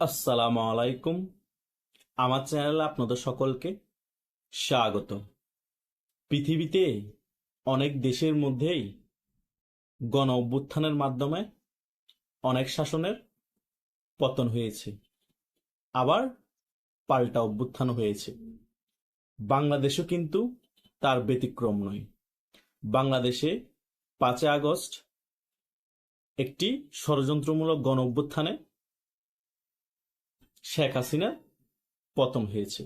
আসসালামু আলাইকুম। আমার চ্যানেলে আপনাদের সকলকে স্বাগত পৃথিবীতে অনেক দেশের মধ্যেই গণ অভ্যুত্থানের মাধ্যমে অনেক শাসনের পতন হয়েছে। আবার পাল্টা অভ্যুত্থান হয়েছে। বাংলাদেশও কিন্তু তার ব্যতিক্রম নয়। বাংলাদেশে পাঁচই আগস্ট একটি ষড়যন্ত্রমূলক গণ অভ্যুত্থানে শেখ হাসিনা পতন হয়েছে।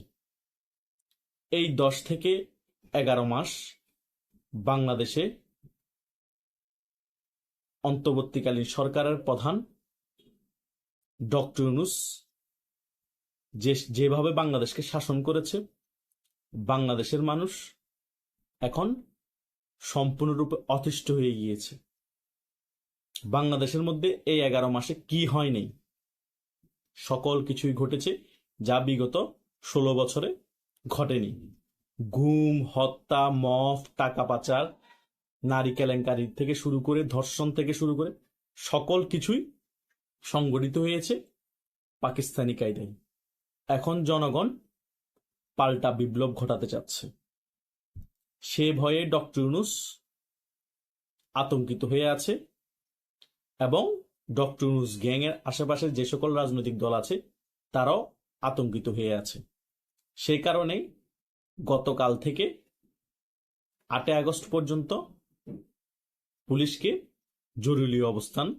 এই দশ থেকে এগারো মাস বাংলাদেশে অন্তর্বর্তীকালীন সরকারের প্রধান ডক্টর ইউনুস যে, যেভাবে বাংলাদেশকে শাসন করেছে, বাংলাদেশের মানুষ এখন সম্পূর্ণরূপে অতিষ্ঠ হয়ে গিয়েছে। বাংলাদেশের মধ্যে এই এগারো মাসে কি হয়নি সকল কিছুই ঘটেছে যা বিগত ষোলো বছরে ঘটেনি। ঘুম হত্যা, মফ, টাকা পাচার, নারী কেলেঙ্কারি থেকে শুরু করে ধর্ষণ থেকে শুরু করে সকল কিছুই সংগঠিত হয়েছে পাকিস্তানি কায়দায়। এখন জনগণ পাল্টা বিপ্লব ঘটাতে চাচ্ছে। সে ভয়ে ডক্টর ইউনুস আতঙ্কিত হয়ে আছে এবং ডক্টর ইউনুস গ্যাং এর আশেপাশে যে সকল রাজনৈতিক দল আছে, তারাও আতঙ্কিত হয়ে আছে। সেই কারণেই গতকাল থেকে আটই আগস্ট পর্যন্ত পুলিশকে জরুরি অবস্থান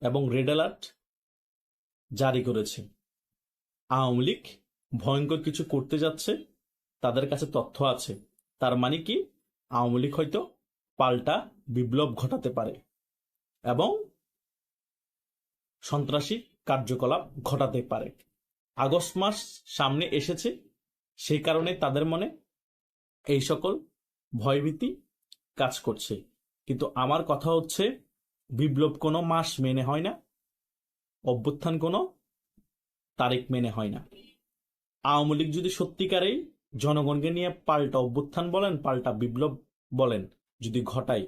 এবং রেড অ্যালার্ট জারি করেছে। আওয়ামী লীগ ভয়ঙ্কর কিছু করতে যাচ্ছে, তাদের কাছে তথ্য আছে। তার মানে কি, আওয়ামী লীগ হয়তো পাল্টা বিপ্লব ঘটাতে পারে। এবং সন্ত্রাসী কার্যকলাপ ঘটাতে পারে। আগস্ট মাস সামনে এসেছে, সেই কারণে তাদের মনে এই সকল ভয়ভীতি কাজ করছে। কিন্তু আমার কথা হচ্ছে, বিপ্লব কোনো মাস মেনে হয় না, অভ্যুত্থান কোনো তারিখ মেনে হয় না। আওয়ামী লীগ যদি সত্যিকারেই জনগণকে নিয়ে পাল্টা অভ্যুত্থান বলেন, পাল্টা বিপ্লব বলেন, যদি ঘটায়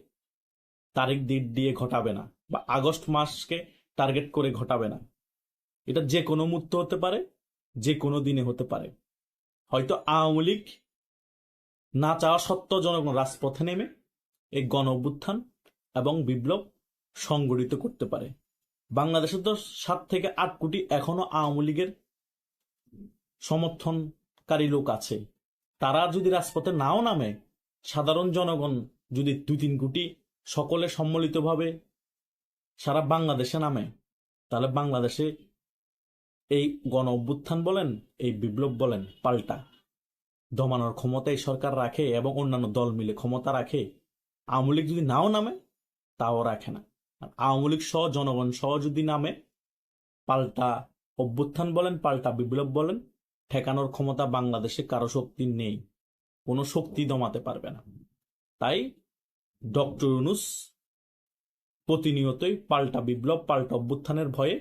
তারিখ দিক দিয়ে ঘটাবে না বা আগস্ট মাসকে টার্গেট করে ঘটাবে না। এটা যে কোনো মুহূর্ত হতে পারে, যে কোনো দিনে হতে পারে। হয়তো আওয়ামী লীগ না চাওয়া সত্ত্বেও জনগণ রাজপথে নেমে এই গণ অভ্যুত্থান এবং বিপ্লব সংগঠিত করতে পারে। বাংলাদেশে তো সাত থেকে আট কোটি এখনও আওয়ামী লীগের সমর্থনকারী লোক আছে। তারা যদি রাজপথে নাও নামে, সাধারণ জনগণ যদি দুই তিন কোটি সকলে সম্মিলিতভাবে সারা বাংলাদেশে নামে। তাহলে বাংলাদেশে এই গণ অভ্যুত্থান বলেন, এই বিপ্লব বলেন, পাল্টা। দমানোর ক্ষমতা এই সরকার রাখে এবং অন্যান্য দল মিলে ক্ষমতা রাখে। আওয়ামী লীগ যদি নাও নামে, তাও রাখে না। আওয়ামী লীগ সহ জনগণ সহ যদি নামে, পাল্টা অভ্যুত্থান বলেন, পাল্টা বিপ্লব বলেন, ঠেকানোর ক্ষমতা বাংলাদেশে কারও শক্তি নেই। কোনো শক্তি দমাতে পারবে না। তাই ডক্টর ইউনুস প্রতিনিয়তই পাল্টা বিপ্লব, পাল্টা অভ্যুত্থানের ভয়ে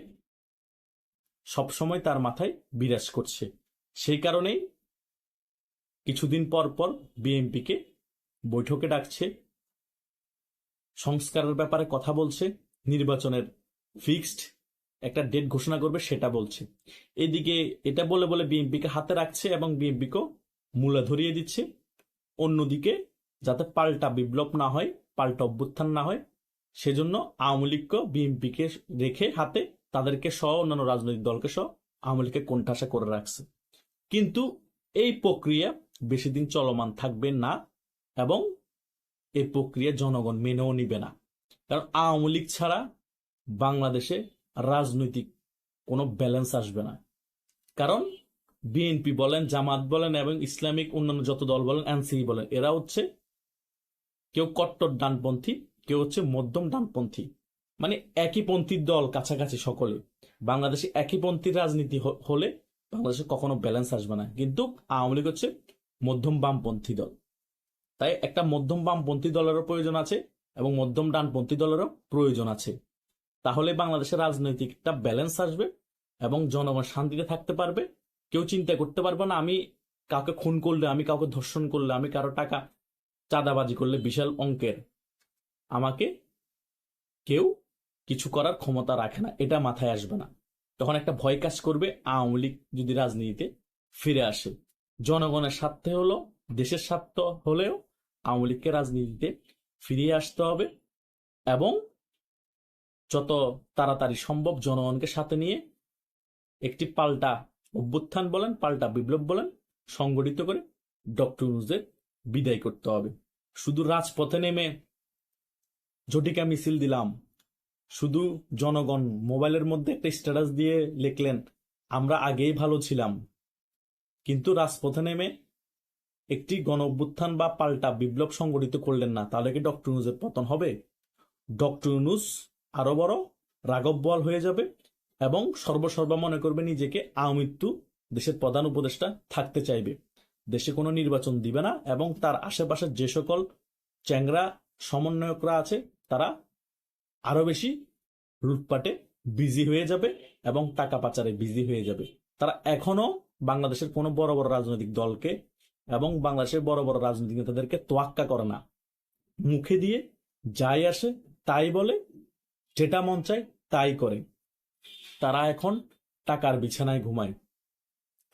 সবসময় তার মাথায় বিরাজ করছে। সেই কারণেই কিছুদিন পর পর বিএনপিকে বৈঠকে ডাকছে, সংস্কারের ব্যাপারে কথা বলছে, নির্বাচনের ফিক্সড একটা ডেট ঘোষণা করবে সেটা বলছে। এদিকে এটা বলে বলে বিএনপিকে হাতে রাখছে এবং বিএনপিকেও মূলা ধরিয়ে দিচ্ছে। অন্যদিকে যাতে পাল্টা বিপ্লব না হয়, পাল্টা অভ্যুত্থান না হয়। সেজন্য আওয়ামী লীগকে, বিএনপিকে রেখে হাতে তাদেরকে সহ অন্যান্য রাজনৈতিক দলকে সহ আওয়ামী লীগকে কোণঠাসা করে রাখছে। কিন্তু এই প্রক্রিয়া বেশি দিন চলমান থাকবে না এবং এই প্রক্রিয়া জনগণ মেনেও নিবে না। কারণ আওয়ামী লীগ ছাড়া বাংলাদেশে রাজনৈতিক কোনো ব্যালেন্স আসবে না। কারণ বিএনপি বলেন, জামাত বলেন এবং ইসলামিক অন্যান্য যত দল বলেন, এনসিপি বলেন, এরা হচ্ছে কেউ কট্টর ডানপন্থী, কেউ হচ্ছে মধ্যম ডানপন্থী। মানে একই পন্থীর দল কাছাকাছি সকলে। বাংলাদেশে একই পন্থীর রাজনীতি হলে বাংলাদেশে কখনো ব্যালেন্স আসবে না। কিন্তু আওয়ামী লীগ হচ্ছে মধ্যম বামপন্থী দল। তাই একটা মধ্যম বামপন্থী দলেরও প্রয়োজন আছে এবং মধ্যম ডানপন্থী দলেরও প্রয়োজন আছে। তাহলে বাংলাদেশের রাজনৈতিক একটা ব্যালেন্স আসবে এবং জনগণ শান্তিতে থাকতে পারবে। কেউ চিন্তা করতে পারবে না, আমি কাউকে খুন করলে, আমি কাউকে ধর্ষণ করলে, আমি কারও টাকা চাঁদাবাজি করলে বিশাল অঙ্কের। আমাকে কেউ কিছু করার ক্ষমতা রাখে না, এটা মাথায় আসবে না। তখন একটা ভয় কাজ করবে আওয়ামী লীগ যদি রাজনীতিতে ফিরে আসে। জনগণের স্বার্থে হলো, দেশের স্বার্থ হলেও আওয়ামী লীগকে রাজনীতিতে ফিরিয়ে আসতে হবে এবং যত তাড়াতাড়ি সম্ভব জনগণকে সাথে নিয়ে একটি পাল্টা অভ্যুত্থান বলেন, পাল্টা বিপ্লব বলেন, সংগঠিত করে ডক্টর ইউনুসের বিদায় করতে হবে। শুধু রাজপথে নেমে ঝটিকা মিছিল দিলাম। শুধু জনগণ মোবাইলের মধ্যে একটা স্ট্যাটাস দিয়ে লিখলেন, আমরা আগেই ভালো ছিলাম। কিন্তু রাজপথে নেমে একটি গণ অভ্যুত্থান বা পাল্টা বিপ্লব সংগঠিত করলেন না। তাহলে কি ডক্টর ইউনুসের পতন হবে? ডক্টর ইউনুস আরও বড় রাগব বল হয়ে যাবে এবং সর্বসর্বা মনে করবে নিজেকে আমৃত্যু দেশের প্রধান উপদেষ্টা থাকতে চাইবে। দেশে কোনো নির্বাচন দিবে না এবং তার আশেপাশে যে সকল চ্যাংরা সমন্বয়করা আছে, তারা আরও বেশি লুটপাটে বিজি হয়ে যাবে এবং টাকা পাচারে বিজি হয়ে যাবে। তারা এখনও বাংলাদেশের কোনো বড় বড় রাজনৈতিক দলকে এবং বাংলাদেশের বড় বড় রাজনৈতিক নেতাদেরকে তোয়াক্কা করে না। মুখে দিয়ে যাই আসে, তাই বলে, যেটা মন চায় তাই করে। তারা এখন টাকার বিছানায় ঘুমায়।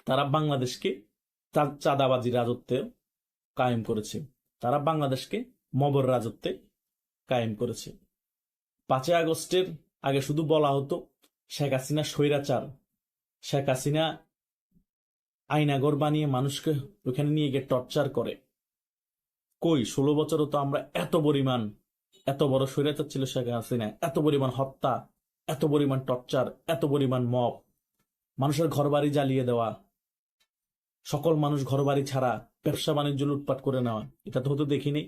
তারা বাংলাদেশকে চা- চাঁদাবাজি রাজত্বে কায়েম করেছে। তারা বাংলাদেশকে মবর রাজত্বে কায়েম করেছে। পাঁচই আগস্টের আগে শুধু বলা হতো, শেখ হাসিনা স্বৈরাচার। শেখ হাসিনা আইনাগর বানিয়ে মানুষকে ওখানে নিয়ে গিয়ে টর্চার করে। কই, ষোলো বছরও তো আমরা এত পরিমাণ, এত বড় স্বৈরাচার ছিল শেখ হাসিনা, এত পরিমাণ হত্যা, এত পরিমাণ টর্চার, এত পরিমাণ মব, মানুষের ঘরবাড়ি জ্বালিয়ে দেওয়া সকল মানুষ ঘরবাড়ি ছাড়া ব্যবসা বাণিজ্য লুটপাট করে নেওয়া। এটা তো হতো দেখিনি।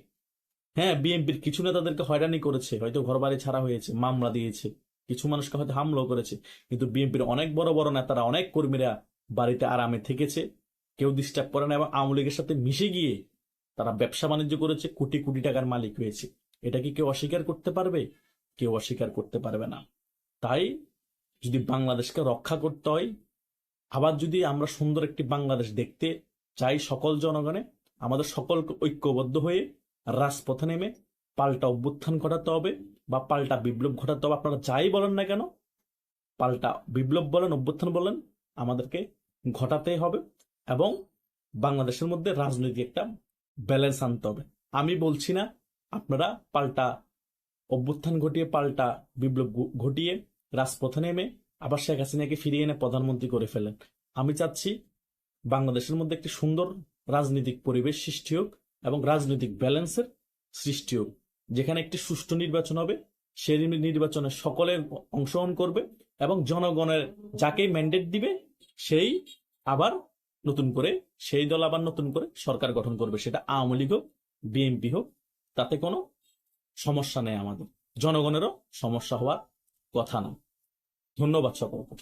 হ্যাঁ বিএনপির কিছু নেতাদেরকে হয়রানি করেছে, হয়তো ঘরবাড়ি ছাড়া হয়েছে, মামলা দিয়েছে, কিছু মানুষকে হয়তো হামলাও করেছে। কিন্তু বিএনপির অনেক বড় বড় নেতারা, অনেক কর্মীরা বাড়িতে আরামে থেকেছে, কেউ ডিস্টার্ব করে না এবং আওয়ামী লীগের সাথে মিশে গিয়ে তারা ব্যবসা বাণিজ্য করেছে, কোটি কোটি টাকার মালিক হয়েছে। এটা কি কেউ অস্বীকার করতে পারবে? কেউ অস্বীকার করতে পারবে না। তাই যদি বাংলাদেশকে রক্ষা করতে হয় আবার যদি আমরা সুন্দর একটি বাংলাদেশ দেখতে চাই সকল জনগণে, আমাদের সকল ঐক্যবদ্ধ হয়ে রাজপথে নেমে পাল্টা অভ্যুত্থান ঘটাতে হবে বা পাল্টা বিপ্লব ঘটাতে হবে। আপনারা যাই বলেন না কেন, পাল্টা বিপ্লব বলেন, অভ্যুত্থান বলেন, আমাদেরকে ঘটাতে হবে এবং বাংলাদেশের মধ্যে রাজনৈতিক একটা ব্যালেন্স আনতে হবে। আমি বলছি না, আপনারা পাল্টা অভ্যুত্থান ঘটিয়ে, পাল্টা বিপ্লব ঘটিয়ে রাজপথে নেমে আবার শেখ হাসিনাকে ফিরিয়ে এনে প্রধানমন্ত্রী করে ফেলেন। আমি চাচ্ছি বাংলাদেশের মধ্যে একটি সুন্দর রাজনৈতিক পরিবেশ সৃষ্টি হোক এবং রাজনৈতিক ব্যালেন্সের সৃষ্টি হোক, যেখানে একটি সুষ্ঠু নির্বাচন হবে সেই নির্বাচনে সকলে অংশগ্রহণ করবে এবং জনগণের যাকে ম্যান্ডেট দিবে, সেই আবার নতুন করে, সেই দল আবার নতুন করে সরকার গঠন করবে। সেটা আওয়ামী লীগ হোক বিএনপি হোক, তাতে কোনো সমস্যা নেই আমাদের। জনগণেরও সমস্যা হওয়ার কথা না ধন্যবাদ সকলকে।